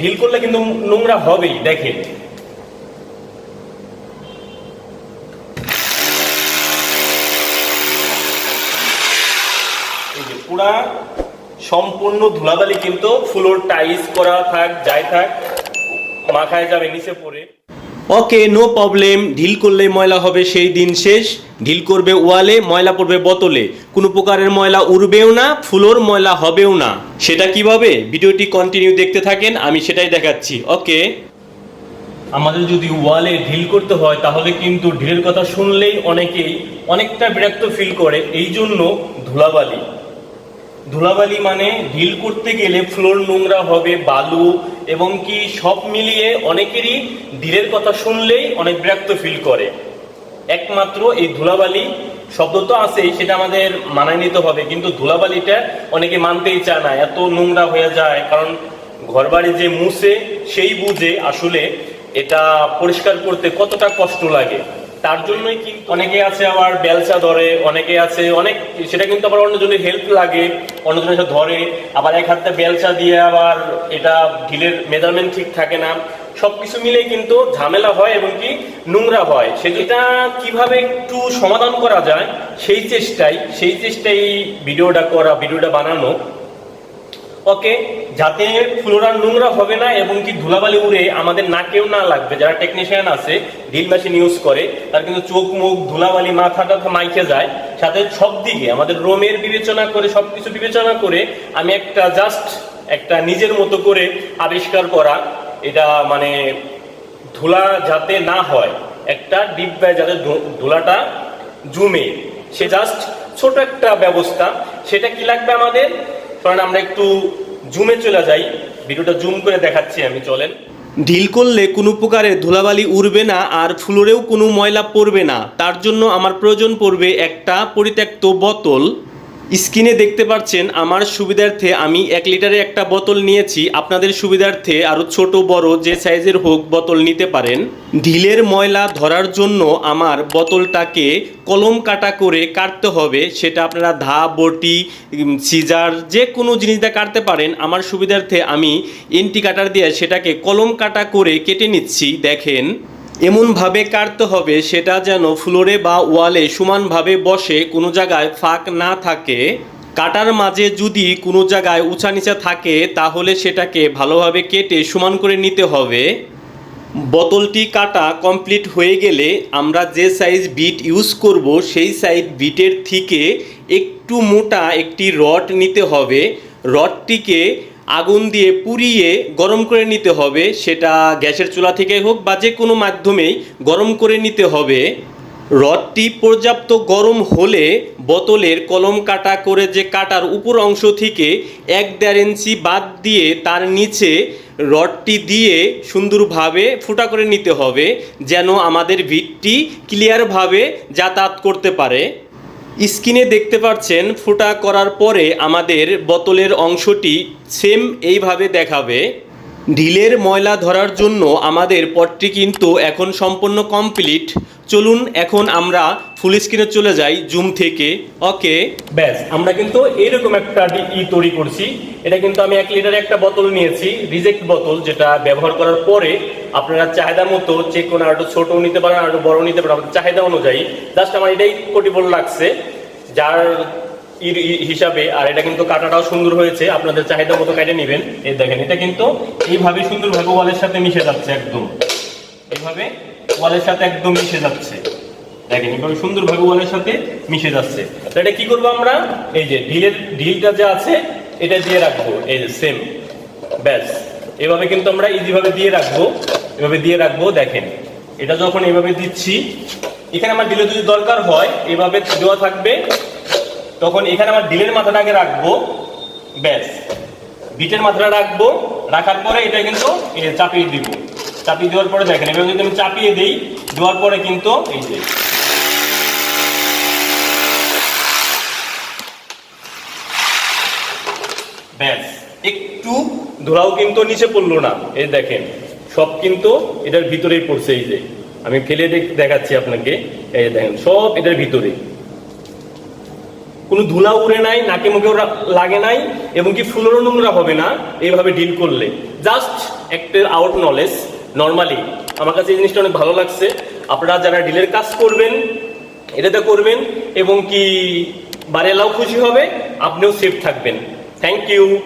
ঢিল করলে কিন্তু নোংরা হবেই, দেখেন। পুরা সম্পূর্ণ ধুলাবালি কিন্তু ফ্লোর টাইস করা থাক, যাই থাক মাখায় যাবে নিচে পড়ে। ওকে, নো প্রবলেম, ঢিল করলে ময়লা হবে, সেই দিন শেষ। ঢিল করবে ওয়ালে, ময়লা পড়বে বোতলে। কোনো প্রকারের ময়লা উড়বেও না, ফুলোর ময়লা হবেও না। সেটা কীভাবে? ভিডিওটি কন্টিনিউ দেখতে থাকেন, আমি সেটাই দেখাচ্ছি। ওকে। আমাদের যদি ওয়ালে ঢিল করতে হয়, তাহলে কিন্তু ঢিলের কথা শুনলেই অনেকেই অনেকটা বিরক্ত ফিল করে। এই জন্য ধুলাবালি। ধুলাবালি মানে ঢিল করতে গেলে ফ্লোর নোংরা হবে, বালু এবং কি সব মিলিয়ে অনেকেরই ঢিলের কথা শুনলেই অনেক বিরক্ত ফিল করে। একমাত্র এই ধুলাবালি শব্দ তো আছেই, সেটা আমাদের মানায় নিতে হবে, কিন্তু ধুলাবালিটা অনেকে মানতেই চায় না, এত নোংরা হয়ে যায়, কারণ ঘরবাড়ি যে মুছে, সেই বুঝে আসলে এটা পরিষ্কার করতে কতটা কষ্ট লাগে। তার জন্যই কিন্তু অনেকে আছে আবার বেলচা ধরে, অনেকে আছে অনেক, সেটা কিন্তু আবার অন্যজনের হেল্প লাগে, অন্যজনের সাথে ধরে, আবার এক হাতটা বেলচা দিয়ে আবার এটা ঢিলের মেজারমেন্ট ঠিক থাকে না। সবকিছু মিলে কিন্তু ঝামেলা হয় এবং কি নোংরা হয়। সেটা কীভাবে একটু সমাধান করা যায়, সেই চেষ্টাই সেই চেষ্টাই ভিডিওটা করা, ভিডিওটা বানানো। ওকে যাতে ফ্লোরার নোংরা হবে না এবং কি ধুলাবালি উড়ে আমাদের নাকেও না লাগবে। যারা টেকনিশিয়ান আছে ড্রিল মেশিন ইউজ করে, তার কিন্তু চোখ, মুখ, ধুলাবালি, মাথা টাথা মাইকে যায়। সাথে সব দিকে আমাদের রোমের বিবেচনা করে, সবকিছু বিবেচনা করে আমি একটা জাস্ট একটা নিজের মতো করে আবিষ্কার করা, এটা মানে ধুলা যাতে না হয়, একটা ডিব্বায় যাতে ধুলাটা জুমে। সে জাস্ট ছোট একটা ব্যবস্থা। সেটা কি লাগবে আমাদের? কারণ আমরা একটু জুমে চলে যাই। ভিডিওটা জুম করে দেখাচ্ছি আমি, চলেন। ঢিল করলে কোনো প্রকারের ধুলাবালি উড়বে না আর ফ্লোরেও কোনো ময়লা পড়বে না। তার জন্য আমার প্রয়োজন পড়বে একটা পরিত্যক্ত বোতল। স্ক্রিনে দেখতে পাচ্ছেন, আমার সুবিধার্থে আমি এক লিটারে একটা বোতল নিয়েছি। আপনাদের সুবিধার্থে আরও ছোট, বড় যে সাইজের হোক বোতল নিতে পারেন। ঢিলের ময়লা ধরার জন্য আমার বোতলটাকে কলম কাটা করে কাটতে হবে। সেটা আপনারা ধা, বটি সিজার যে কোনো জিনিস দিয়ে কাটতে পারেন। আমার সুবিধার্থে আমি এন্টি কাটার দিয়ে সেটাকে কলম কাটা করে কেটে নিচ্ছি। দেখেন। এমনভাবে কাটতে হবে, সেটা যেন ফ্লোরে বা ওয়ালে সমানভাবে বসে কোনো জায়গায় ফাঁক না থাকে। কাটার মাঝে যদি কোনো জায়গায় উঁচা নিচা থাকে, তাহলে সেটাকে ভালোভাবে কেটে সমান করে নিতে হবে। বোতলটি কাটা কমপ্লিট হয়ে গেলে আমরা যে সাইজ বিট ইউজ করব, সেই সাইজ বিটের থেকে একটু মোটা একটি রড নিতে হবে। রডটিকে আগুন দিয়ে পুড়িয়ে গরম করে নিতে হবে। সেটা গ্যাসের চুলা থেকে হোক বা যে কোনো মাধ্যমেই গরম করে নিতে হবে। রডটি পর্যাপ্ত গরম হলে বোতলের কলম কাটা করে যে কাটার উপর অংশ থেকে এক দেড় ইঞ্চি বাদ দিয়ে তার নিচে রডটি দিয়ে সুন্দরভাবে ফুটা করে নিতে হবে, যেন আমাদের ভিটটি ক্লিয়ারভাবে যাতায়াত করতে পারে। স্ক্রিনে দেখতে পাচ্ছেন, ফুটা করার পরে আমাদের বোতলের অংশটি সেম এইভাবে দেখাবে। ঢিলের ময়লা ধরার জন্য আমাদের পটটি কিন্তু এখন সম্পূর্ণ কমপ্লিট। চলুন, এখন আমরা ফুল স্ক্রিনে চলে যাই জুম থেকে। ওকে ব্যাস, আমরা কিন্তু এরকম একটা ই তৈরি করছি। এটা কিন্তু আমি এক লিটারে একটা বোতল নিয়েছি রিজেক্ট বোতল, যেটা ব্যবহার করার পরে আপনারা চাহিদা মতো যে কোনো আর একটু ছোটও নিতে পারেন, আর একটু বড় নিতে পারেন। চাহিদা অনুযায়ী জাস্ট আমার এটাই কোটিবল লাগছে। যার হিসাবে, আর এটা কিন্তু কাটাটাও সুন্দর হয়েছে, আপনাদের চাহিদা মতো কেটে নেবেন। এই দেখেন, এটা কিন্তু এইভাবে সুন্দরভাবে ওয়ালের সাথে মিশে যাচ্ছে একদম। এইভাবে ওয়ালের সাথে একদম মিশে যাচ্ছে। দেখেন, এইভাবে সুন্দরভাবে ওয়ালের সাথে মিশে যাচ্ছে। তো এটা কি করব আমরা? এই যে ঢিলের ঢিলটা যে আছে, এটা দিয়ে রাখব। এই যে সেম ব্যাস। এভাবে কিন্তু আমরা ইজিভাবে দিয়ে রাখব। এভাবে দিয়ে রাখব, দেখেন। এটা যখন এভাবে দিচ্ছি, এখানে আমার ডিলে যদি দরকার হয়, এভাবে দেওয়া থাকবে। তখন এখানে আমার ঢিলের মাথাটাকে রাখব। ব্যাস। বিটের মাথাটা রাখব। রাখার পরে এটা কিন্তু চাপিয়ে দিব। চাপিয়ে দেওয়ার পরে দেখেন, এভাবে যদি আমি চাপিয়ে দিই, দেওয়ার পরে কিন্তু এই যে ব্যাস। একটু ধোলাও কিন্তু নিচে পড়ল না। এই দেখেন। সব কিন্তু এটার ভিতরেই পড়ছে এই যে। আমি ফেলে দেখ- দেখাচ্ছি আপনাকে। এই দেখেন, সব এটার ভিতরে কোনো ধুলা উড়ে নাই, নাকে মুখে লাগে নাই, এবং কি ফুলেরও নোংরা হবে না, এইভাবে ডিল করলে। জাস্ট একটা আউট নলেজ নর্মালি আমার কাছে এই জিনিসটা অনেক ভালো লাগছে। আপনারা যারা ডিলের কাজ করবেন, এটাতে করবেন, এবং কি বাড়িওয়ালাও খুশি হবে, আপনিও সেফ থাকবেন। Thank you